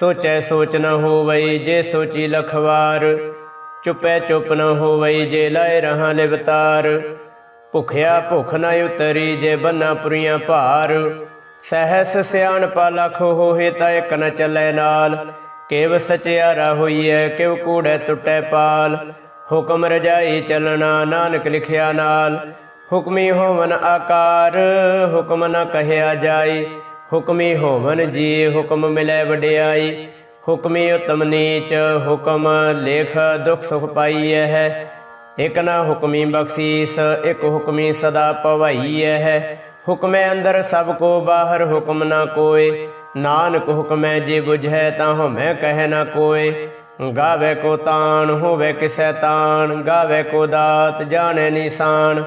ਸੋਚੈ ਸੋਚ ਨ ਹੋਵਈ ਜੇ ਸੋਚੀ ਲਖਵਾਰ, ਚੁਪੈ ਚੁਪ ਨ ਹੋਵਈ ਜੇ ਲਾਇ ਰਹਾ ਲਿਵਤਾਰ ਭੁਖਿਆ ਭੁਖ ਨ ਉਤਰੀ ਜੇ ਬੰਨਾ ਪੁਰੀਆਂ ਭਾਰ। ਸਹਸ ਸਿਆਣਪਾ ਲਖ ਹੋਏ ਤਾਂ ਇਕ ਨ ਚੱਲੇ ਨਾਲ। ਕੇਵ ਸਚਿਆਰਾ ਹੋਈਐ ਕਿਵ ਕੂੜੈ ਟੁੱਟੈ ਪਾਲ। ਹੁਕਮ ਰਜਾਈ ਚਲਣਾ, ਨਾਨਕ ਲਿਖਿਆ ਨਾਲ। ਹੁਕਮੀ ਹੋਵਨ ਆਕਾਰ, ਹੁਕਮ ਨ ਕਹਿਆ ਜਾਈ। ਹੁਕਮੀ ਹੋਵਨ ਜੀ ਹੁਕਮ ਮਿਲੈ ਵਡਿਆਈ, ਹੁਕਮੀ ਉਤਮ ਨੀਚ ਹੁਕਮ ਲੇਖ ਦੁਖ ਸੁਖ ਪਾਈ ਹੈ। ਇਕ ਨਾ ਹੁਕਮੀ ਬਖਸ਼ੀਸ, ਇਕ ਹੁਕਮੀ ਸਦਾ ਪਵਾਈਐ ਹੈ। ਹੁਕਮੇ ਅੰਦਰ ਸਭ ਕੋ ਬਾਹਰ ਹੁਕਮ ਨਾ ਕੋਏ, ਨਾਨਕ ਹੁਕਮੈ ਜੇ ਬੁਝੈ ਤਾਂ ਹਉਮੈ ਕਹਿ ਨਾ ਕੋਏ। ਗਾਵੇ ਕੋ ਤਾਣ, ਹੋਵੇ ਕਿਸੈ ਤਾਣ, ਗਾਵੇ ਕੋ ਦਾਤ, ਜਾਣੈ ਨਿਸ਼ਾਨ।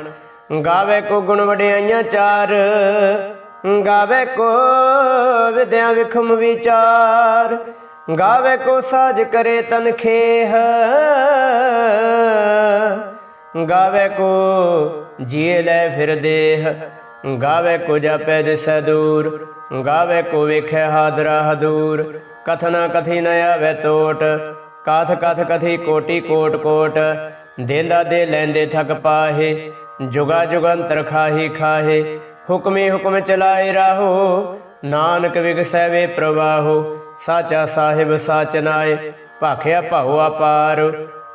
ਗਾਵੇ ਕੋ ਗੁਣ ਵਡਿਆਈਆਂ ਚਾਰ ਗਾਵੇ ਕੋ ਵਿਦਿਆ ਵਿਖਮ ਵਿਚਾਰ, ਗਾਵੇ ਕੋ ਸਾਜ ਕਰੇ ਤਨ ਖੇਹ। ਗਾਵੇ ਕੋ ਜੀਏ ਲੈ ਫਿਰ ਦੇਹ, ਗਾਵੇ ਕੋ ਜਪੈ ਦਿਸੈ ਦੂਰ, ਗਾਵੇ ਕੋ ਵੇਖੈ ਹਾਦਰਾ ਹਦੂਰ। ਕਥਨਾ ਕਥੀ ਨ ਆਵੇ ਟੋਟ ਕਾਥ ਕਥ ਕਥੀ ਕੋਟੀ ਕੋਟ ਕੋਟ। ਦੇਂਦਾ ਦੇ ਲੈਂਦੇ ਥਕ ਪਾਹੇ, ਜੁਗਾ ਜੁਗੰਤਰ ਖਾਹੀ ਖਾਹੇ। ਹੁਕਮੇ ਹੁਕਮ ਚਲਾਏ ਰਾਹੋ, ਨਾਨਕ ਵਿਗਸੈ ਵੇ ਪ੍ਰਵਾਹੋ, ਸਾਚਾ ਸਾਹਿਬ ਸਾਚ ਨਾਏ, ਭਾਖਿਆ ਭਾਉ ਅਪਾਰ,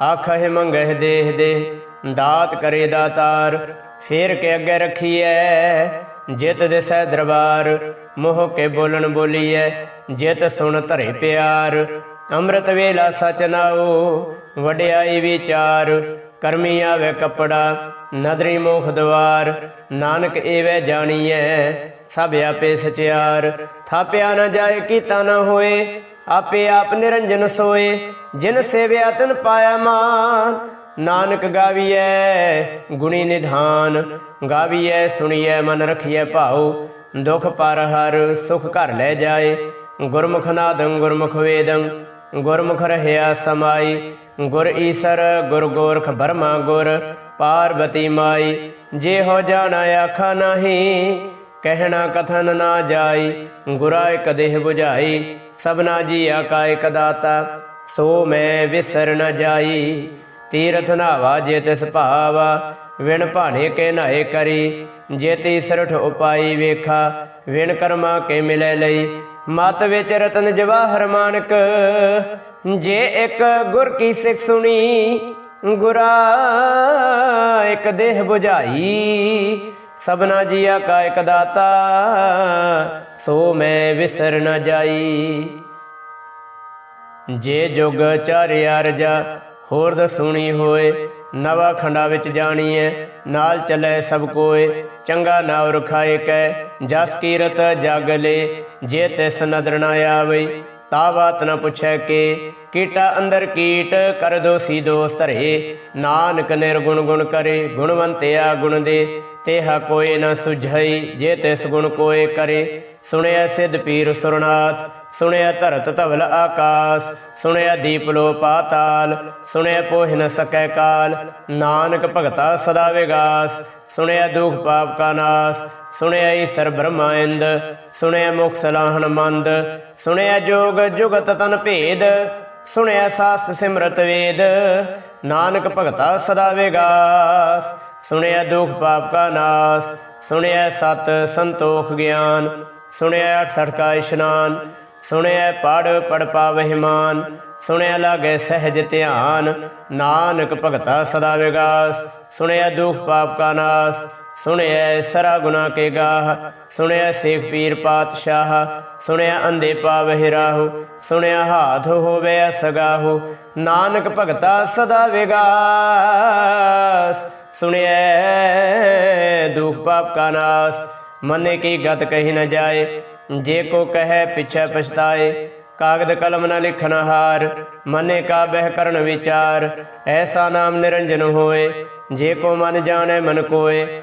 ਆਖਹਿ ਮੰਗਹਿ ਦੇਹ ਦੇ, ਦਾਤ ਕਰੇ ਦਾਤਾਰ, ਫੇਰ ਕੇ ਅੱਗੇ ਰਖੀਐ, ਜਿਤ ਦਿਸੈ ਦਰਬਾਰ, ਮੋਹ ਕੇ ਬੋਲਣ ਬੋਲੀਐ, ਜਿਤ ਸੁਣ ਧਰੇ ਪਿਆਰ, ਅੰਮ੍ਰਿਤ ਵੇਲਾ ਸਚ ਨਾਓ, ਵਡਿਆਈ ਵਿਚਾਰ, ਕਰਮੀ ਆਵੇ ਕਪੜਾ ਨਦਰੀ ਮੋਖ ਦਵਾਰ, ਨਾਨਕ ਏਵੇਂ ਜਾਣੀਐ, ਸਭ ਆਪੇ ਸਚਿਆਰ। ਥਾਪਿਆ ਨਾ ਜਾਏ ਕੀਤਾ ਨਾ ਹੋਏ, ਆਪੇ ਆਪ ਨਿਰੰਜਨ ਸੋਏ। ਜਿਨ ਸੇਵਿਆ ਤਨ ਪਾਇਆ ਮਾਨ, ਨਾਨਕ ਗਾਵੀਐ ਗੁਣੀ ਨਿਧਾਨ। ਗਾਵੀਐ, ਸੁਣੀਐ, ਮਨ ਰਖੀਐ ਭਾਉ। ਦੁਖ ਪਰ ਹਰ ਸੁਖ ਘਰ ਲੈ ਜਾਏ। ਗੁਰਮੁਖ ਨਾਦੰ, ਗੁਰਮੁਖ ਵੇਦੰ। ਗੁਰਮੁਖ ਰਹਿਆ ਸਮਾਈ। ਗੁਰ ਈਸਰ, ਗੁਰ ਗੋਰਖ ਬਰਮਾ ਗੁਰ। ਪਾਰਬਤੀ ਮਾਈ ਜੇ ਹੋ ਜਾਣਾ ਆਖਾ ਨਹੀਂ। ਕਹਿਣਾ ਕਥਨ ਨਾ ਜਾਈ, ਗੁਰਾ ਇਕ ਦੇਹ 부ਝਾਈ ਸਭਨਾ ਜੀਆ ਕਾ ਇਕ ਸੋ ਮੈਂ ਵਿਸਰ ਨ ਜਾਈ। ਤੀਰਥ ਨਾਵਾ ਜੇ ਤਿਸ ਭਾਵਾ, ਵਿਣ ਭਾਣੇ ਕੇ ਨਾਏ ਕਰੀ। ਜੇ ਤੀ ਸਰਠ ਉਪਾਈ ਵੇਖਾ, ਵਿਣ ਕਰਮਾ ਕੇ ਮਿਲੇ ਲਈ। ਮਤ ਵਿੱਚ ਰਤਨ ਜਵਾਹਰ ਮਾਨਕ, ਜੇ ਇੱਕ ਗੁਰ ਕੀ ਸਿੱਖ ਸੁਣੀ। ਗੁਰਾ ਇੱਕ ਦੇਹ 부ਝਾਈ ਸਭਨਾ ਜੀਆ ਕਾ ਇਕ ਦਾਤਾ, ਸੋ ਮੈਂ ਵਿਸਰ ਨ ਜਾਈ। ਜੇ ਜੁਗ ਚਾਰਿ ਅਰਜਾ ਹੋਰ ਦਸੂਣੀ ਹੋਏ, ਨਵਾ ਖੰਡਾ ਵਿੱਚ ਜਾਣੀਐ, ਨਾਲ ਚੱਲੇ ਸਭ ਕੋਏ, ਚੰਗਾ ਨਾਵ ਰਖਾਏ ਕੈ, ਜਸ ਕੀਰਤ ਜਾਗਲੇ ਜੇ ਤਿਸ ਨਦਰ ਨਾ ਆਵੇ ਤਾ ਬਾਤ ਨਾ ਪੁੱਛੈ ਕੇ ਕੀਟਾ ਅੰਦਰ ਕੀਟ, ਕਰ ਦੋਸੀ ਦੋਸ ਧਰੇ ਨਾਨਕ ਨਿਰਗੁਣ ਗੁਣ ਕਰੇ, ਗੁਣਵੰਤਿਆ ਗੁਣ ਦੇ। ਤੇਹਾ ਕੋਈ ਨ ਸੁਝਈ, ਜੇ ਤਿਸ ਗੁਣ ਕੋਏ ਕਰੇ। ਸੁਣਿਆ ਸਿਧ ਪੀਰ ਸੁਰਨਾਥ, ਸੁਣਿਆ ਧਰਤ ਧਵਲ ਆਕਾਸ। ਸੁਣਿਆ ਦੀਪ ਲੋ ਪਾਤਾਲ, ਸੁਣਿਆ ਪੋਹਿ ਨ ਸਕੈ ਕਾਲ। ਨਾਨਕ ਭਗਤਾ ਸਦਾ ਵਿਗਾਸ। ਸੁਣਿਆ ਦੁਖ ਪਾਪ ਕਾ ਨਾਸ। ਸੁਣਿਆ ਈਸਰ ਬ੍ਰਹਮਾ ਇੰਦ। ਸੁਣਿਆ ਮੁਖ ਸਲਾਹਣ ਮੰਦ। ਸੁਣਿਆ ਜੋਗ ਜੁਗਤ ਤਨ ਭੇਦ। ਸੁਣਿਆ ਸਾਸਤ ਸਿਮਰਤ ਵੇਦ, ਨਾਨਕ ਭਗਤਾ ਸਦਾ ਵਿਗਾਸ। ਸੁਣਿਆ ਦੁਖ ਪਾਪ ਕਾ ਨਾਸ, ਸੁਣਿਆ ਸਤ ਸੰਤੋਖ ਗਿਆਨ। ਸੁਣਿਆ 68 ਕਾ ਇਸ਼ਨਾਨ, ਸੁਣਿਆ ਪੜ ਪੜ ਪਾਵਹਿ ਮਾਨ ਸੁਣਿਆ ਲਾਗੇ ਸਹਿਜ ਧਿਆਨ, ਨਾਨਕ ਭਗਤਾ ਸਦਾ ਵਿਗਾਸ। ਸੁਣਿਆ ਦੁਖ ਪਾਪ ਕਾ ਨਾਸ ਸੁਣਿਆ ਸਰਾ ਗੁਨਾ ਕੇ ਗਾਹ ਸੁਣਿਆ ਸੇਖ ਪੀਰ ਪਾਤਸ਼ਾਹ ਸੁਣਿਆ ਅੰਦੇ ਪਾਵਹਿ ਰਾਹੂ ਸੁਣਿਆ ਹਾਥ ਹੋਵੇ ਸਗਾਹੂ, ਨਾਨਕ ਭਗਤਾ ਸਦਾ ਵਿਗਾਸ, ਸੁਣਿਐ ਦੁਖ ਪਾਪ ਕਾ ਨਾਸ, ਮਨੇ ਕੀ ਗਤ ਕਹੀ ਨ ਜਾਏ, ਜੇ ਕੋ ਕਹੈ ਪਿਛੈ ਪਛਤਾਏ, ਕਾਗਦ ਕਲਮ ਨ ਲਿਖਨ ਹਾਰ, ਮਨੇ ਕਾ ਬਹਿ ਕਰਨ ਵਿਚਾਰ, ਐਸਾ ਨਾਮ ਨਿਰੰਜਨ ਹੋਏ, ਜੇ ਕੋ ਮਨ ਜਾਣੈ ਮਨ ਕੋਏ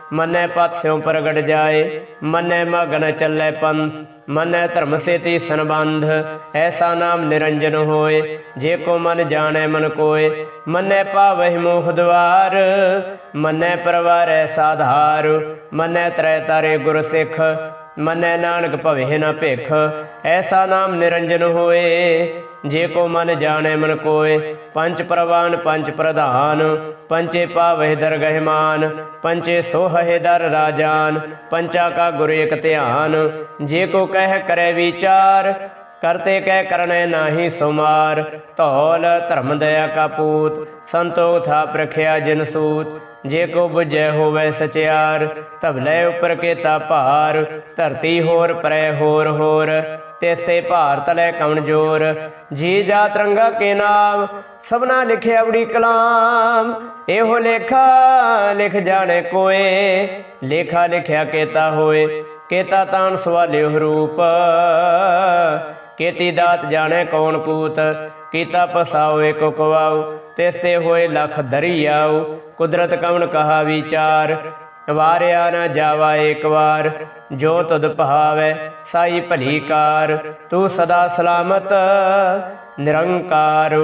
ਮਨੈ ਪਥ ਪ੍ਰਗਟ ਜਾਏ, ਮਨੈ ਮਗਨ ਚੱਲੈ ਪੰਥ, ਮਨੈ ਧਰਮ ਸੇਤੀ ਸੰਬੰਧ, ਐਸਾ ਨਾਮ ਨਿਰੰਜਨ ਹੋਏ, ਜੇ ਕੋ ਮਨ ਜਾਣੈ ਮਨ ਕੋਏ, ਮਨੈ ਪਾਵਹਿ ਮੋਹ ਦਵਾਰ, ਮਨੈ ਪਰਵਾਰੈ ਸਾਧਾਰ, ਮਨੈ ਤ੍ਰੈ ਤਾਰੇ ਗੁਰ ਸਿੱਖ, ਮਨੈ ਨਾਨਕ ਭਵੇ ਨ ਭਿਖ, ਐਸਾ ਨਾਮ ਨਿਰੰਜਨ ਹੋਏ ਜੇ ਕੋ ਮਨ ਜਾਣੈ ਮਨ ਕੋਏ, ਪੰਜ ਪ੍ਰਵਾਨ, ਪੰਜ ਪ੍ਰਧਾਨ। ਪੰਚੇ ਪਾਵਹਿ ਦਰਗਹਿ ਮਾਨ ਪੰਚੇ ਸੋਹਹਿ ਦਰ ਰਾਜਾਨ। ਪੰਚਾ ਕਾ ਗੁਰ ਇਕ ਧਿਆਨ, ਜੇ ਕੋ ਕਹਿ ਕਰੈ ਵਿਚਾਰ, ਕਰਤੇ ਕਹਿ ਕਰਨੇ ਨਾਹੀ ਸੁਮਾਰ। ਧੌਲ ਧਰਮ ਦਇਆ ਕਾ ਪੂਤ ਸੰਤੋਖ ਥਾ ਪ੍ਰਖਿਆ ਜਿਨ ਸੂਤ। ਜੇ ਕੋ ਬੁਝੈ ਹੋਵੇ ਸਚਿਆਰ ਧਬਲੇ ਉਪਰ ਕੇ ਤਾ ਭਾਰ। ਧਰਤੀ ਹੋਰ ਪਰੈ ਹੋਰ ਹੋਰ ਤਿਸ ਤੇ ਭਾਰ ਤਲੇ ਕਵਣ ਜੀ ਜਾ ਤਰੰਗਾ ਕੇ ਨਾਮ, ਸਭਨਾ ਲਿਖਿਆ ਬੜੀ ਕਲਾਮ। ਇਹੋ ਲੇਖਾ ਲਿਖ ਜਾਣੇ ਕੋਏ, ਲੇਖਾ ਲਿਖਿਆ ਕੇਤਾ ਹੋਏ। ਕੇਤਾ ਤਾਨ ਸਵਾਲਿਓ ਰੂਪ ਕੀਤੀ ਦਾਤ ਜਾਣੇ ਕੌਣ ਕੂਤ ਕੀਤਾ ਪਸਾਓ ਏਕੋ ਕਵਾਉ। ਤਿਸ ਤੇ ਹੋਏ ਲਖ ਦਰਿਆਉ। ਕੁਦਰਤ ਕਵਣ ਕਹਾ ਵਿਚਾਰ। ਵਾਰਿਆ ਨਾ ਜਾਵਾ ਏਕ ਵਾਰ, ਜੋ ਤੁਧ ਭਾਵੈ ਸਾਈ ਭਲੀ ਕਾਰ। ਤੂੰ ਸਦਾ ਸਲਾਮਤ, ਨਿਰੰਕਾਰ।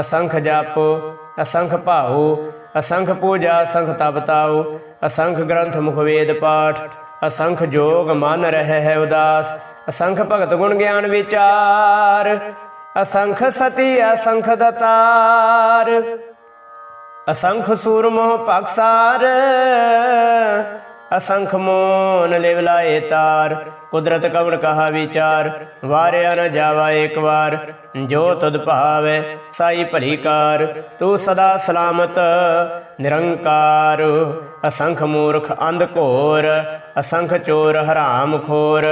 ਅਸੰਖ ਜਾਪੋ, ਅਸੰਖ ਭਾਉ, ਅਸੰਖ ਪੂਜਾ, ਅਸੰਖ ਤਪਤਾਉ ਅਸੰਖ ਗ੍ਰੰਥ ਮੁਖ ਵੇਦ ਪਾਠ, ਅਸੰਖ ਜੋਗ ਮਨ ਰਹਿ ਹੈ ਉਦਾਸ। ਅਸੰਖ ਭਗਤ ਗੁਣ ਗਿਆਨ ਵਿਚਾਰ, ਅਸੰਖ ਸਤੀ, ਅਸੰਖ ਦਤਾਰ। ਅਸੰਖ ਸੂਰਮੋ ਪਕਸਾਰ ਅਸੰਖ ਮੋਨ ਲਿਵ ਲਾਏ ਤਾਰ, ਕੁਦਰਤ ਕਵਣ ਕਹਾ ਵਿਚਾਰ, ਵਾਰਿਆ ਨ ਜਾਵਾ ਏਕ ਵਾਰ, ਜੋ ਤੁਧ ਭਾਵੈ ਸਾਈ ਭਲੀ ਕਾਰ, ਤੂੰ ਸਦਾ ਸਲਾਮਤ, ਨਿਰੰਕਾਰ, ਅਸੰਖ ਮੂਰਖ ਅੰਧ ਘੋਰ, ਅਸੰਖ ਚੋਰ ਹਰਾਮ ਖੋਰ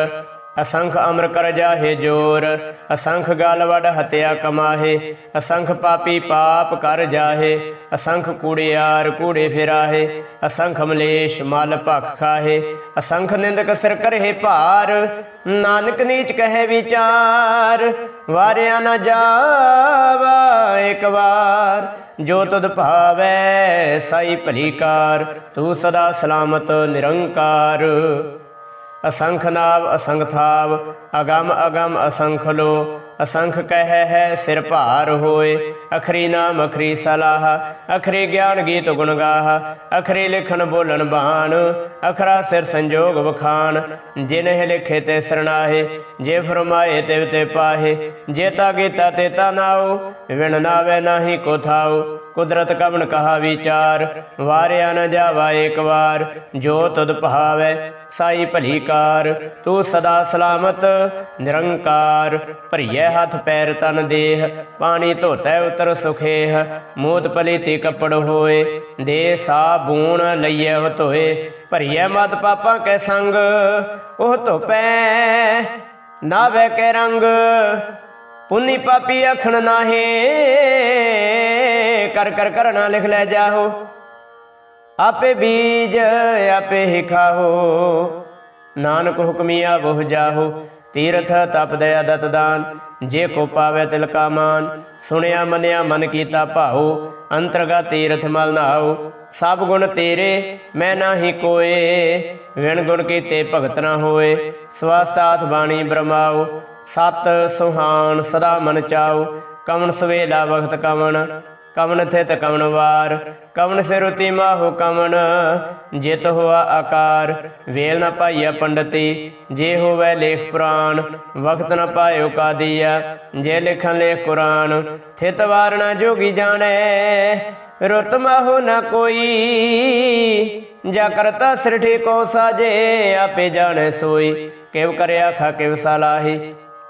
ਅਸੰਖ ਅਮਰ ਕਰ ਜਾਹੇ ਜੋਰ, ਅਸੰਖ ਗਲ ਵੜ ਹਤਿਆ ਕਮਾਹੇ, ਅਸੰਖ ਪਾਪੀ ਪਾਪ ਕਰ ਜਾਹੇ, ਅਸੰਖ ਕੂੜਿਆਰ ਕੂੜੇ ਫਿਰਾਹੇ, ਅਸੰਖ ਮਲੇਸ਼ ਮਲ ਭਖ ਖਾਹੇ, ਅਸੰਖ ਨਿੰਦਕ ਸਿਰ ਕਰਹਿ ਭਾਰ, ਨਾਨਕ ਨੀਚ ਕਹੇ ਵਿਚਾਰ, ਵਾਰਿਆ ਨਾ ਜਾਵਾ ਇੱਕ ਵਾਰ, ਜੋ ਤੁਧ ਭਾਵੈ ਸਾਈ ਭਲੀ ਕਾਰ, ਤੂੰ ਸਦਾ ਸਲਾਮਤ ਨਿਰੰਕਾਰ। ਅਸੰਖ ਨਾਵ, ਅਸੰਖ ਥਾਵ, ਅਗਮ ਅਗਮ, ਅਸੰਖ ਲੋ। ਅਸੰਖ ਕਹਿ ਹੈ, ਸਿਰ ਭਾਰ ਹੋਏ। ਅਖਰੀ ਨਾਮ, ਅਖਰੀ ਸਲਾਹ। ਅਖਰੀ ਗਿਆਨ ਗੀਤ ਗੁਣ ਗਾਹ। ਅਖਰੀ ਲਿਖਣ ਬੋਲਣ ਬਾਣ। ਅਖਰਾ ਸਿਰ ਸੰਜੋਗ ਵਖਾਣ। ਜਿਨਹਿ ਲਿਖੇ ਤੇ ਸਰਣਾਹੇ ਜੇ ਫਰਮਾਏ ਤੇ ਤੇ ਪਾਹੇ। ਜੇ ਤਾ ਕੀਤਾ ਤੇ ਤਾ ਨਾਉ। ਵਿਣ ਨਾਵੇ ਨਾਹੀ ਕੋ ਥਾਉ। ਕੁਦਰਤ ਕਵਣ ਕਹਾ ਵਿਚਾਰ। ਵਾਰਿਆ ਨ ਜਾਵਾ ਏਕ ਵਾਰ। ਜੋ ਤਦ ਭਾਵੈ ਸਾਈ ਭਲੀ ਕਾਰ, ਤੂੰ ਸਦਾ ਸਲਾਮਤ, ਨਿਰੰਕਾਰ। ਭਰੀਏ ਹੱਥ ਪੈਰ ਤਨ ਦੇਹ, ਪਾਣੀ ਧੋਤੈ ਉਤਰ ਸੁਖੇਹ। ਮੋਤ ਪਲੀਤੀ ਕੱਪੜ ਹੋਏ ਦੇ ਸਾਬੂਣ ਲਈਏ ਹੋ ਧੋਏ ਭਰੀਏ ਮਤ ਪਾਪਾਂ ਕੈ ਸੰਗ, ਉਹ ਧੋਪੈ ਨਾਵੇ ਕੇ ਰੰਗ। ਪੁੰਨੀ ਪਾਪੀ ਅਖਣ ਨਾਹੇ, ਕਰ ਕਰ ਕਰਨਾ ਲਿਖ ਲੈ ਜਾਹੋ। ਆਪੇ ਬੀਜ, ਆਪੇ ਹੀ। ਖਾਹੋ ਨਾਨਕ ਹੁਕਮੀਆ ਬਹੁ ਜਾਹੋ। ਤੀਰਥ ਤਪ ਦਇਆ ਦਤ ਦਾਨ, ਜੇ ਕੋ ਪਾਵੇ ਤਿਲ ਕਾ ਮਾਨ। ਸੁਣਿਆ, ਮੰਨਿਆ, ਮਨ ਕੀਤਾ ਭਾਉ ਅੰਤਰਗਾ ਤੀਰਥ ਮਲ ਨਾਉ ਸਭ ਗੁਣ ਤੇਰੇ, ਮੈਂ ਨਾਹੀ ਕੋਏ। ਵਿਣ ਗੁਣ ਕੀਤੇ ਭਗਤ ਨਾ ਹੋਏ। ਸਵਾਸਤਾਥ ਬਾਣੀ ਬ੍ਰਹਮਾਉ ਸਤ ਸੁਹਾਨ ਸਦਾ ਮਨ ਚਾਉ ਕਵਣ ਸਵੇਲਾ ਵਖਤ ਕਵਣ ਕਵਨ ਥਿਤ ਕਵਨ ਵਾਰ ਕਵਨ ਸਿਰੁਤੀ ਮਾਹੋ ਕਵਨ ਜਿਤ ਹੋਆ ਆਕਾਰ, ਵੇਲ ਨ ਪਾਈਆ ਪੰਡਤੀ, ਜੇ ਹੋਵੇ ਲੇਖ ਪੁਰਾਣ ਵਕਤ ਨ ਪਾਇਓ ਕਾਦੀਆ ਜੇ ਲਿਖਨ ਲੇਖ ਕੁਰਾਨ, ਥਿਤ ਵਾਰ ਵਾਰਣਾ ਜੋਗੀ ਜਾਣੈ, ਰੁਤ ਮਾਹੋ ਨ ਕੋਈ, ਜਾ ਕਰਤਾ ਸਿਰ ਠੇਕੋ ਸਾਜੇ, ਆਪੇ ਜਾਣੈ ਸੋਈ, ਕਿਵ ਕਰਿਆ ਖਾ ਕਿਵ ਸਲਾਹੀ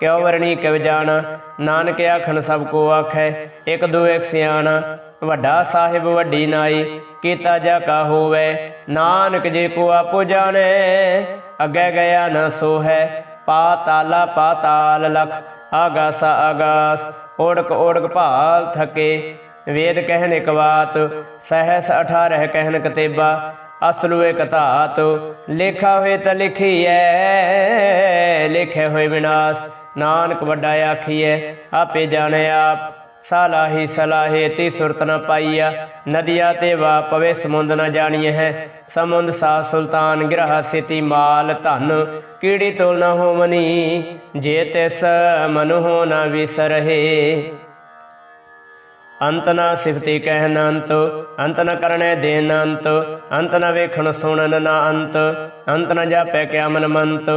ਕਿਉ ਵਰਣੀ ਕਿਵ ਜਾਣ? ਨਾਨਕ ਆਖਣ ਸਭ ਕੋ ਆਖੈ, ਇਕ ਦੋ ਇਕ ਸਿਆਣਾ। ਵੱਡਾ ਸਾਹਿਬ ਵੱਡੀ ਨਾਈ, ਕੀਤਾ ਜਾ ਕਾ ਹੋਵੇ। ਨਾਨਕ ਜੇ ਕੋ ਆਪੋ ਜਾਣੈ, ਅੱਗੇ ਗਿਆ ਨਾ ਸੋ ਹੈ ਪਾਤਾਲਾ ਪਾਤਾਲ ਲਖ, ਆਗਾਸਾ ਆਗਾਸ। ਓੜਕ ਓੜਕ ਭਾਲ ਥਕੇ, ਵੇਦ ਕਹਿਨ ਇਕ ਬਾਤ, ਸਹਸ 18 ਕਹਿਨ ਕਤੇਬਾ ਅਸਲੂ ਇਕ ਧਾਤ, ਲੇਖਾ ਹੋਏ ਤਾਂ ਲਿਖੀਐ, ਲਿਖੇ ਹੋਏ ਵਿਨਾਸ਼ ਨਾਨਕ ਵੱਡਾ ਆਖੀਐ, ਆਪੇ ਜਾਣੇ ਆਪ। ਸਾਲਾਹੀ ਸਲਾਹੇ ਤੀ ਸੁਰਤ ਨ ਪਾਈਆ ਨਦੀਆ ਤੇ ਵਾ ਪਵੇ, ਸਮੁੰਦ ਨਾ ਜਾਣੀਏ ਹੈ। ਸਮੁੰਦ ਸਾ ਸੁਲਤਾਨ, ਗ੍ਰਹ ਸਿਤੀ ਮਾਲ ਧਨ। ਕੀੜੀ ਤੋਲ ਨਾ ਹੋਵਨੀ, ਜੇ ਤਿਸ ਮਨੁ ਹੋ ਨ ਵਿਸਰਹੇ। ਅੰਤ ਨਾ ਸਿਫਤੀ ਕਹਿਨ ਅੰਤ ਅੰਤ ਨ ਕਰਨੇ ਦੇਨ ਅੰਤ ਅੰਤ ਨ ਵੇਖਣ ਸੁਣਨ ਨਾ ਅੰਤ ਅੰਤ ਨ ਜਾਪੈ ਕਿਆ ਮਨ ਮੰਤ,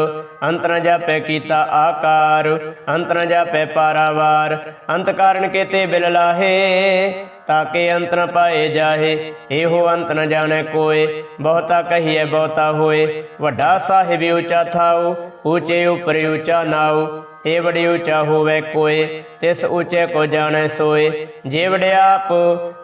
ਅੰਤ ਨ ਜਾਪੈ ਕੀਤਾ ਆਕਾਰ, ਅੰਤ ਨ ਜਾਪੈ ਪਾਰਾਵਾਰ, ਅੰਤ ਕਾਰਨ ਕੇਤੇ ਬਿਲ ਲਾਹੇ, ਤਾਕੇ ਅੰਤ ਨ ਪਾਏ ਜਾਹੇ, ਇਹੋ ਅੰਤ ਨ ਜਾਣੈ ਕੋਏ, ਬਹੁਤਾ ਕਹੀਐ ਬਹੁਤਾ ਹੋਏ, ਵੱਡਾ ਸਾਹਿਬ ਉਚਾ ਥਾਉ, ਉੱਚੇ ਉਪਰ ਉਚਾ ਨਾਉ ਏ ਬੜੀ ਉੱਚਾ ਹੋਵੇ ਕੋਏ, ਤਿਸ ਉੱਚੇ ਕੋ ਜਾਣੈ ਸੋਏ। ਜੇ ਵਡਿਆਪ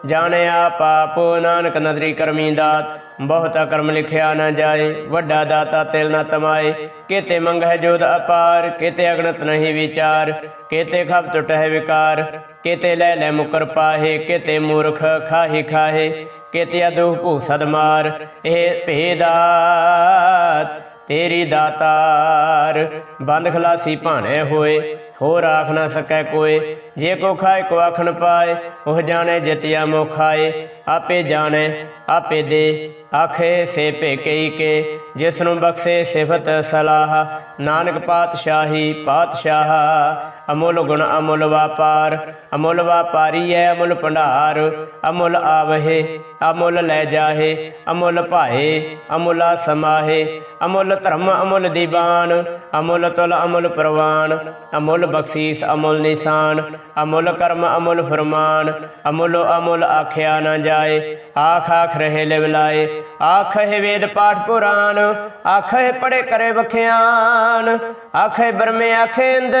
ਜਾਣੈ ਆਪ ਆਪ, ਨਾਨਕ ਨਦਰੀ ਕਰਮੀ ਦਾਤ, ਬਹੁਤਾ ਕਰਮ ਲਿਖਿਆ ਨਾ ਜਾਏ, ਵੱਡਾ ਦਾਤਾ ਤਿਲ ਨਾ ਤਮਾਏ। ਕੇਤੇ ਮੰਗਹਿ ਜੋਦ ਅਪਾਰ, ਕੇਤੇ ਅਗਣਤ ਨਹੀਂ ਵਿਚਾਰ, ਕੇਤੇ ਖਪ ਟੁਟਹਿ ਵਿਕਾਰ, ਕੇਤੇ ਲੈ ਲੈ ਮੁਕਰ ਪਾਹੇ, ਕੇਤੇ ਮੂਰਖ ਖਾਹੀ ਖਾਹੇ ਕੇਤੇ ਅਦੁਹ ਭੂ ਸਦਮਾਰ ਇਹ ਭੇਦਾਤ। ਤੇਰੀ ਦਾਤਾਰ। ਬੰਦ ਖਲਾਸੀ ਭਾਣੇ ਹੋਏ, ਹੋਰ ਆਖ ਨਾ ਸਕੈ ਕੋਏ। ਜੇ ਕੋ ਖਾਏ, ਕੋ ਆਖਣ ਪਾਏ, ਉਹ ਜਾਣੇ ਜਤਿਆ ਮੋ ਖਾਏ ਆਪੇ ਜਾਣੇ, ਆਪੇ ਦੇ, ਆਖੇ ਸੇ ਭੇਕਈ ਕੇ। ਜਿਸ ਨੂੰ ਬਖਸ਼ੇ ਸਿਫਤ ਸਲਾਹ, ਨਾਨਕ ਪਾਤਸ਼ਾਹੀ ਪਾਤਸ਼ਾਹ। ਅਮੁੱਲ ਗੁਣ ਅਮੁੱਲ ਵਾਪਾਰ, ਅਮੁੱਲ ਵਾਪਾਰੀ ਹੈ ਅਮੁੱਲ ਭੰਡਾਰ। ਅਮੁੱਲ ਆਵਹਿ ਅਮੁੱਲ ਲੈ ਜਾਹੇ, ਅਮੁੱਲ ਭਾਏ, ਅਮੁੱਲਾ ਸਮਾਹੇ, ਅਮੁੱਲ ਧਰਮ, ਅਮੁੱਲ ਦੀਵਾਨ, ਅਮੁੱਲ ਤੁਲ, ਅਮੁੱਲ ਪ੍ਰਵਾਨ, ਅਮੁੱਲ ਬਖਸ਼ੀਸ, ਅਮੁੱਲ ਨਿਸ਼ਾਨ, ਅਮੁੱਲ ਕਰਮ, ਅਮੁੱਲ ਫਰਮਾਨ, ਅਮੁੱਲ ਅਮੁੱਲ ਆਖਿਆ ਨਾ ਜਾਏ, ਆਖ ਆਖ ਰਹੇ ਲਿਵਲਾਏ ਆਖੇ ਵੇਦ ਪਾਠ ਪੁਰਾਨ, ਆਖੇ ਪੜੇ ਕਰੇ ਵਖਿਆਨ, ਆਖੇ ਬਰਮੇ ਆਖੇਂਦ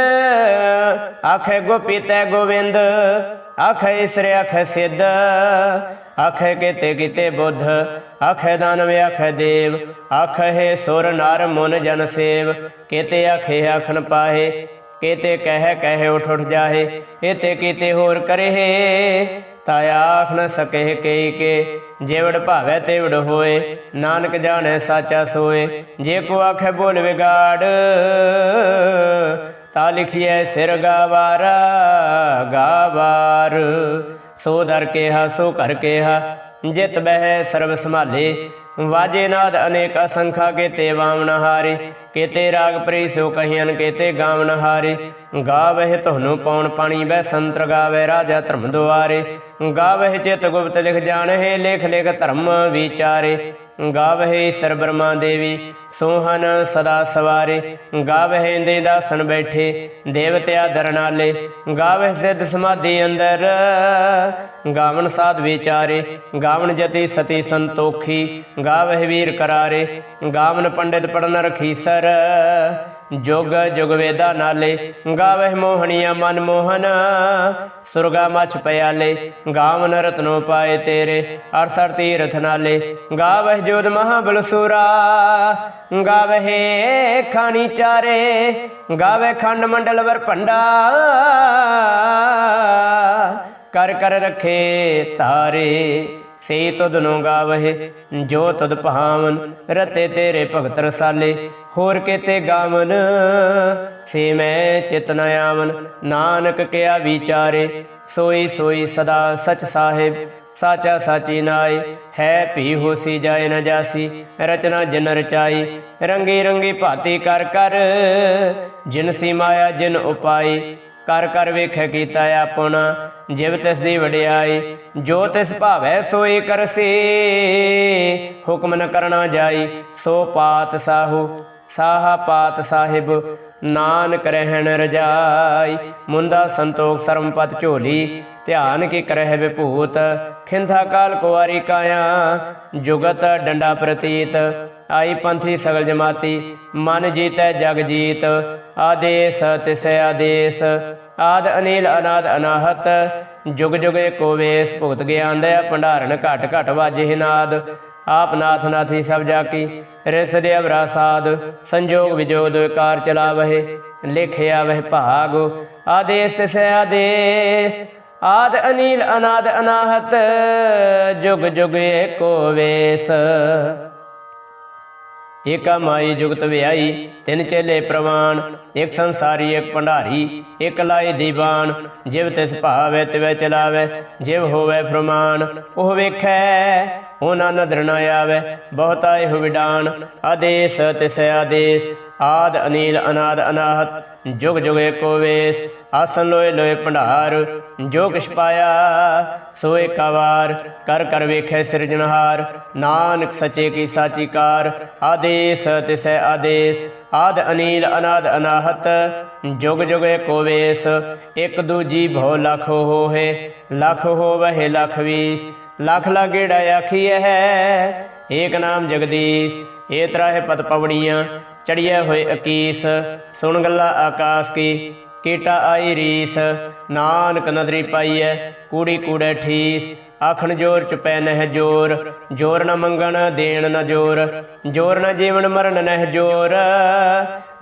ਆਖੇ ਗੋਪੀ ਤੈ ਗੋਵਿੰਦ, ਆਖੇ ਇਸਰੇ ਆਖੇ ਸਿੱਧ ਆਖੇ ਕੀਤੇ ਕੀਤੇ ਬੁੱਧ, ਆਖੇ ਦਾਨਵ, ਆਖੇ ਦੇਵ, ਆਖੇ ਸੁਰ ਨਰ ਮਨ ਜਨ ਸੇਵ, ਕੀਤੇ ਆਖੇ ਆਖਣ ਪਾਹੇ, ਕੀਤੇ ਕਹਿ ਕਹਿ ਉਠ ਉਠ ਜਾਹੇ ਇਤੇ ਕੀਤੇ ਹੋਰ ਕਰੇ ਤਾ ਆਖ ਨ ਸਕੇ ਕਈ ਕੇ ਜੇਵੜ ਭਾਵੇ ਤੇਵੜ ਹੋਏ, ਨਾਨਕ ਜਾਣੈ ਸਾਚਾ ਸੋਏ, ਜੇ ਕੋ ਆਖੇ ਬੋਲ ਵਿਗਾੜ, ਤਾ ਲਿਖੀਐ ਸਿਰ ਗਾਵਾਰਾ, ਗਾਵਾਰ। ਸੋ ਦਰ ਕੇਹਾ, ਸੋ ਕਰ ਕੇਹਾ, ਜਿਤ ਬਹਿ ਸਰਬ ਸੰਭਾਲੇ। ਵਾਜੇ ਨਾਦ ਅਨੇਕ ਅਸੰਖਾ ਕੇ ਤੇ ਵਾਮਨ ਹਾਰੇ। ਕੇਤੇ ਰਾਗ ਪ੍ਰੀ ਸੋ ਕਹੀਨ ਕੇਤੇ ਗਾਵਨ ਹਾਰੇ। ਗਾਵਹਿ ਤੁਹਾਨੂੰ ਪੌਣ ਪਾਣੀ ਬੈ ਸੰਤਰ ਗਾਵੇ ਰਾਜਾ ਧਰਮ ਦੁਆਰੇ। ਗਾਵਹਿ ਚਿਤ ਗੁਪਤ ਲਿਖ ਜਾਣਹਿ ਲੇਖ ਲੇਖ ਧਰਮ ਵਿਚਾਰੇ। ਗਾਵਹਿ ਈਸਰ ਬ੍ਰਹਮਾ ਦੇਵੀ ਸੋਹਨ ਸਦਾ ਸਵਾਰੇ। ਗਾਵਹਿ ਇੰਦੇ ਦਾਸਨ ਬੈਠੇ, ਦੇਵਤਿਆ ਦਰਨਾਲੇ। ਗਾਵਹਿ ਸਿੱਧ ਸਮਾਧੀ ਅੰਦਰ ਗਾਵਨ ਸਾਧ ਵਿਚਾਰੇ। ਗਾਵਨ ਜਤੀ ਸਤੀ ਸੰਤੋਖੀ, ਗਾਵਹਿ ਵੀਰ ਕਰਾਰੇ। ਗਾਵਨ ਪੰਡਿਤ ਪੜਨ ਰਖੀਸਰ ਜੋਗ ਜੁਗ ਵੇਦਾ ਨਾਲੇ, ਗਾਵਹਿ ਮੋਹਣੀਆ ਮਨ ਮੋਹਨ। ਸੁਰਗਾ ਮਛ ਪਿਆਲੇ, ਗਾਵਨ ਰਤਨੋ ਪਾਏ ਤੇਰੇ 68 ਤੀਰਥ ਨਾਲੇ, ਗਾਵਹਿ ਜੋਦ ਮਹਾਬਲ ਸੂਰਾ ਗਾਵਹਿ ਖਾਣੀ ਚਾਰੇ ਗਾਵੇ ਖੰਡ ਮੰਡਲ ਵਰ ਭੰਡਾ। ਕਰ ਕਰ ਰਖੇ ਤਾਰੇ। ਸੇ ਤੁਧ ਨੂੰ ਗਾਵਹਿ, ਜੋ ਤੁਧ ਭਾਵਨ ਰਤੇ ਤੇਰੇ ਭਗਤ ਰਸਾਲੇ। ਹੋਰ ਕੇਤੇ ਗਾਵਨ, ਸੇ ਮੈਂ ਚਿਤ ਨ ਆਵਨ। ਨਾਨਕ ਕਿਆ ਵਿਚਾਰੇ, ਸੋਈ ਸੋਈ ਸਦਾ ਸਚ ਸਾਹਿਬ। ਸਾਚਾ ਸਾਚੀ ਨਾਏ, ਹੈ ਭੀ ਹੋਸੀ ਜਾਏ ਨ ਜਾਸੀ। ਰਚਨਾ ਜਿਨ ਰਚਾਈ, ਰੰਗੀ ਰੰਗੀ ਭਾਤੀ ਕਰ ਕਰ। ਜਿਨ ਸੀ ਮਾਇਆ ਜਿਨ ਉਪਾਈ ਕਰ ਕਰ ਵੇਖੈ ਕੀਤਾ ਆਪਣਾ, ਜਿਵ ਤਿਸ ਦੀ ਵਡਿਆਈ, ਜੋ ਤਿਸ ਭਾਵੈ ਸੋਈ ਕਰਸੀ। ਹੁਕਮ ਨ ਕਰਨਾ ਜਾਈ, ਸੋ ਪਾਤ ਸਾਹੂ, ਸਾਹਾ ਪਾਤ ਸਾਹਿਬ, ਨਾਨਕ ਰਹਿਣ ਰਜਾਈ। ਮੁੰਦਾ ਸੰਤੋਖ ਸਰਮਪਤ ਝੋਲੀ, ਧਿਆਨ ਕੀ ਕਰਹਿ ਵਿਭੂਤ, ਖਿੰਥਾ ਕਾਲ ਕੁਵਾਰੀ ਕਾਇਆ। ਜੁਗਤ ਡੰਡਾ ਪ੍ਰਤੀਤ ਆਈ ਪੰਥੀ ਸਗਲ ਜਮਾਤੀ, ਮਨ ਜੀਤੈ ਜਗ ਜੀਤ, ਆਦੇਸ ਤਿਸੈ ਆਦੇਸ, ਆਦ ਅਨੀਲ ਅਨਾਦ ਅਨਾਹਤ, ਜੁਗ ਜੁਗ ਏਕੋ ਵੇਸ, ਭੁਗਤ ਗਿਆਨ ਦਇਆ ਭੰਡਾਰਨ ਘਟ ਘਟ ਵਾਜੇ ਨਾਦ, ਆਪ ਨਾਥ ਨਾਥੀ ਸਭ ਜਾ ਕੀ ਰਿਸ ਦੇ ਅਵਰਾ ਸੰਜੋਗ ਵਿਜੋਗ ਕਾਰ ਚਲਾਵਹਿ, ਲਿਖਿਆ ਵਹਿ ਭਾਗ, ਆਦੇਸ ਤਿਸੈ ਆਦੇਸ, ਆਦ ਅਨੀਲ ਅਨਾਦ ਅਨਾਹਤ, ਜੁਗ ਜੁਗ ਏਕੋ ਵੇਸ। ਏਕਾ ਮਾਈ ਜੁਗਤ ਵਿਆਈ ਤਿੰਨ ਚੇਲੇ ਪ੍ਰਵਾਨ, ਇੱਕ ਸੰਸਾਰੀ, ਇੱਕ ਭੰਡਾਰੀ, ਇੱਕ ਲਾਏ ਦੀਵਾਨ, ਜਿਵ ਤਿਸ ਭਾਵੇ ਤਿਵੈ ਚਲਾਵੇ, ਜਿਵ ਹੋਵੇ ਫਰਮਾਨ, ਉਹ ਵੇਖੈ ਉਹਨਾਂ ਨਦਰ ਨਾ ਆਵੇ, ਬਹੁਤਾ ਇਹੋ ਵਿਡਾਨ, ਆਦੇਸ ਤਿਸ ਆਦੇਸ, ਆਦ ਅਨੀਲ ਅਨਾਦ ਅਨਾਹਤ, ਜੁਗ ਜੁਗ ਏਕੋ ਵੇਸ, ਆਸਨ ਲੋਏ ਲੋਏ ਭੰਡਾਰ, ਜੋ ਕਿਛ ਪਾਇਆ ਸੋ ਏਕਾ ਵਾਰ ਕਰ ਕਰ ਵੇਖੈ ਸਿਰਜਣਹਾਰ। ਨਾਨਕ ਸੱਚੇ ਕੀ ਸਾਚੀ ਕਾਰ ਆਦੇਸ ਤਿਸੈ ਆਦੇਸ। ਆਦ ਅਨੀਲ, ਅਨਾਦ ਅਨਾਹਤ, ਜੁਗ ਜੁਗ ਏਕੋ ਵੇਸ। ਇਕ ਦੂਜੀ ਭਉ ਲਖ ਹੋਏ ਲਖ ਹੋਵਹਿ, ਲਖ ਵੀਸ। ਲਖ ਲਾਗੇੜਾ ਆਖੀਐ ਹੈ, ਏਕ ਨਾਮ ਜਗਦੀਸ਼। ਏ ਤਰਾਹ ਪਤ ਪਵੜੀਆਂ ਚੜੀਐ ਹੋਏ ਅਕੀਸ। ਸੁਣ ਗੱਲਾਂ ਆਕਾਸ ਕੀ ਕੀਟਾ ਆਈ ਰੀਸ, ਨਾਨਕ ਨਦਰੀ ਪਾਈਐ, ਕੂੜੀ ਕੂੜੇ ਠੀਸ, ਆਖਣ ਜੋਰ ਚੁਪੈ ਨਹਿ ਜੋਰ ਜੋਰ ਨ ਮੰਗਣ ਦੇਣ ਨ ਜੋਰ ਜੋਰ ਨ ਜੀਵਨ ਮਰਨ ਨਹਿ ਜੋਰ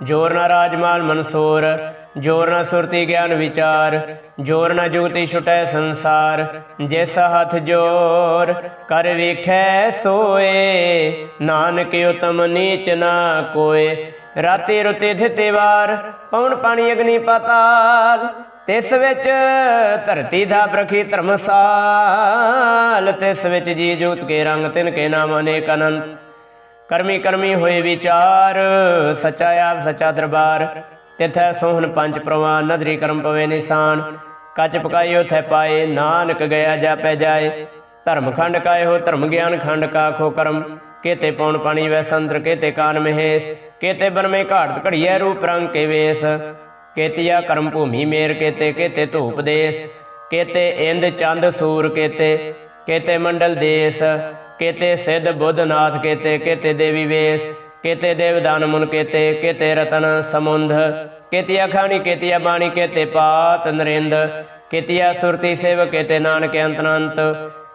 ਜੋਰ ਨ ਰਾਜਮਾਲ ਮਨਸੂਰ ਜੋਰ ਨ ਸੁਰਤੀ ਗਿਆਨ ਵਿਚਾਰ, ਜੋਰ ਨ ਜੁਗਤੀ ਛੁਟੈ ਸੰਸਾਰ, ਜਿਸ ਹੱਥ ਜੋਰ, ਕਰ ਵੇਖੈ ਸੋਏ, ਨਾਨਕ ਉਤਮ ਨੀਚ ਨਾ ਕੋਏ, ਰਾਤੀ ਰੁਤੇ ਥਿਤੇ ਵਾਰ ਪੌਣ ਪਾਣੀ ਅਗਨੀ ਪਾਤਾਲ, ਤਿਸ ਵਿੱਚ ਧਰਤੀ ਦਾ ਪ੍ਰਖੀ ਧਰਮਸਾਲ, ਤਿਸ ਵਿੱਚ ਜੀ ਜੋਤ ਕੇ ਰੰਗ ਤਿਨ ਕੇ ਨਾਮ ਅਨੇਕ ਅਨੰਤ। ਕਰਮੀ ਕਰਮੀ ਹੋਏ ਵਿਚਾਰ, ਸੱਚਾ ਆਪ ਸੱਚਾ ਦਰਬਾਰ, ਤਿਥੈ ਸੋਹਣ ਪੰਜ ਪ੍ਰਵਾਨ, ਨਦਰੀ ਕਰਮ ਪਵੇ ਨਿਸ਼ਾਨ। ਕੱਚ ਪਕਾਈ ਉਥੈ ਪਾਏ, ਨਾਨਕ ਗਿਆ ਜਾਪੈ ਜਾਏ। ਧਰਮ ਖੰਡ ਕਾਏ ਹੋ ਧਰਮ ਗਿਆਨ ਖੰਡ ਕਾ ਖੋ ਕਰਮ, ਕੇਤੇ ਪੌਣ ਪਾਣੀ ਵੈ ਸੰਦਰ ਕੇਤੇ ਕਾਨ ਮਹੇਸ਼। ਕੇਤੇ ਬਰਮੇ ਘਾੜਤ ਘੜੀਐ ਰੂਪ ਰੰਗ ਕੇ ਵੇਸ। ਕੇਤੀਆ ਕਰਮ ਭੂਮੀ ਮੇਰ ਕੇਤੇ ਕੇਤੇ ਧੂਪ ਦੇਸ। ਕੇਤੇ ਇੰਦ ਚੰਦ ਸੂਰ ਕੇਤੇ ਕੇਤੇ ਮੰਡਲ ਦੇਸ। ਕੇਤੇ ਸਿੱਧ ਬੁੱਧ ਨਾਥ ਕੇਤੇ ਕੇਤੇ ਦੇਵੀ ਵੇਸ। ਕੇਤੇ ਦੇਵਦਾਨ ਮੁਨ ਕੇਤੇ ਕੇਤੇ ਰਤਨ ਸਮੁੰਧ। ਕੇਤੀਆ ਖਾਣੀ, ਕੇਤੀਆ ਬਾਣੀ, ਕੇਤੇ ਪਾਤ ਨਰਿੰਦ। ਕੇਤੀਆ ਸੁਰਤੀ ਸੇਵ ਕੇਤੇ ਨਾਨਕ ਅੰਤਨੰਤ।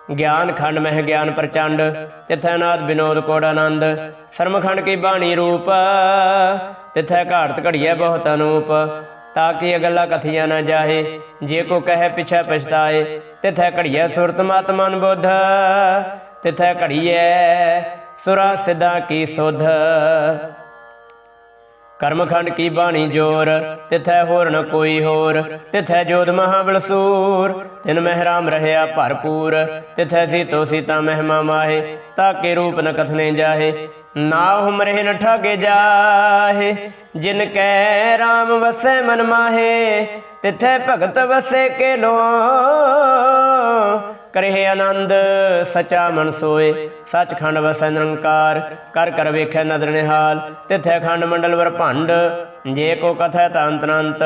ਗਿਆਨ ਖੰਡ ਮਹਿ ਗਿਆਨ ਪ੍ਰਚੰਡ, ਤਿਥੈ ਨਾਦ ਬਿਨੋਦ ਕੋੜ ਆਨੰਦ, ਸਰਮਖੰਡ ਕੀ ਬਾਣੀ ਰੂਪ, ਤਿਥੈ ਘਾੜਤ ਘੜੀਐ ਬਹੁਤ ਅਨੂਪ, ਤਾਂ ਕਿ ਅਗਲਾ ਕਥੀਆਂ ਨਾ ਜਾਏ ਜੇ ਕੋ ਕਹੇ ਪਿਛੈ ਪਛਤਾਏ, ਤਿਥੈ ਘੜੀਐ ਸੁਰਤ ਮਤ ਮਨ ਬੁੱਧ ਤਿਥੈ ਘੜੀਐ ਸੁਰਾ ਸਿਧਾ ਕੀ ਸੁਧ। ਕਰਮਖੰਡ ਕੀ ਬਾਣੀ ਜੋਰ? ਤਿਥੈ ਹੋਰ ਨ ਕੋਈ ਹੋਰ। ਤਿਥੈ ਜੋਧ ਮਹਾਬਲਸੂਰ। ਤਿਨ ਮਹਿਰਾਮ ਰਹਿਆ ਭਰਪੂਰ। ਤਿਥੈ ਸੀਤੋ ਸੀਤਾ ਮਹਿਮਾ ਮਾਹੇ ਤਾਕੇ ਰੂਪ ਨ ਕਥਨੇ ਜਾਹੇ। ਨਾ ਹੁਮਰੇ ਨ ਠਾਗੇ ਜਾਹੇ। ਜਿਨ ਕੈ RAM ਵਸੈ ਮਨ ਮਾਹੇ, ਤਿਥੈ ਭਗਤ ਵਸੈ ਕੇ ਲੋ ਕਰੇ ਆਨੰਦ, ਸਚਾ ਮਨ ਸੋਏ। ਸਚਖੰਡ ਵਸੈ ਨਿਰੰਕਾਰ, ਕਰ ਕਰ ਵੇਖੈ ਨਦਰ ਨਿਹਾਲ। ਤਿਥੈ ਖੰਡ ਮੰਡਲ ਵਰ ਭੰਡ, ਜੇ ਕੋ ਕਥੈ ਤਾਂਤ ਅਨੰਤ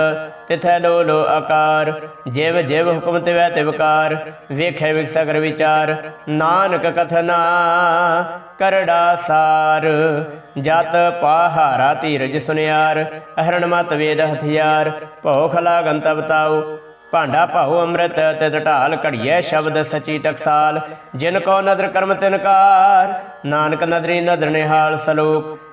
ਤਿਥੈ ਲੋ ਲੋ ਆਕਾਰ, ਜਿਵ ਜਿਵ ਹੁਕਮ ਤਿਵੈ ਤਿਵਕਾਰ ਵੇਖੈ ਵਿਕਸਗਰ ਵਿਚਾਰ, ਨਾਨਕ ਕਥਨਾ ਕਰੜਾ ਸਾਰ। ਜਤ ਪਾਹਾਰਾ ਧੀਰਜ ਸੁਨਿਆਰ, ਅਹਰਣ ਮਤ ਵੇਦ ਹਥਿਆਰ। ਭਉ ਖਲਾ ਗੰਤ ਬਤਾਉ ਭਾਂਡਾ ਭਾਉ ਅੰਮ੍ਰਿਤ ਤੇ ਢਾਲ ਘੜੀਐ ਸ਼ਬਦ ਸਚੀ ਟਕਸਾਲ। ਜਿਨ ਕੋ ਨਦਰ ਕਰਮ ਤਿਨਕਾਰ ਨਾਨਕ ਨਦਰੀ ਨਦਰ ਨਿਹਾਲ ਸਲੋਕ।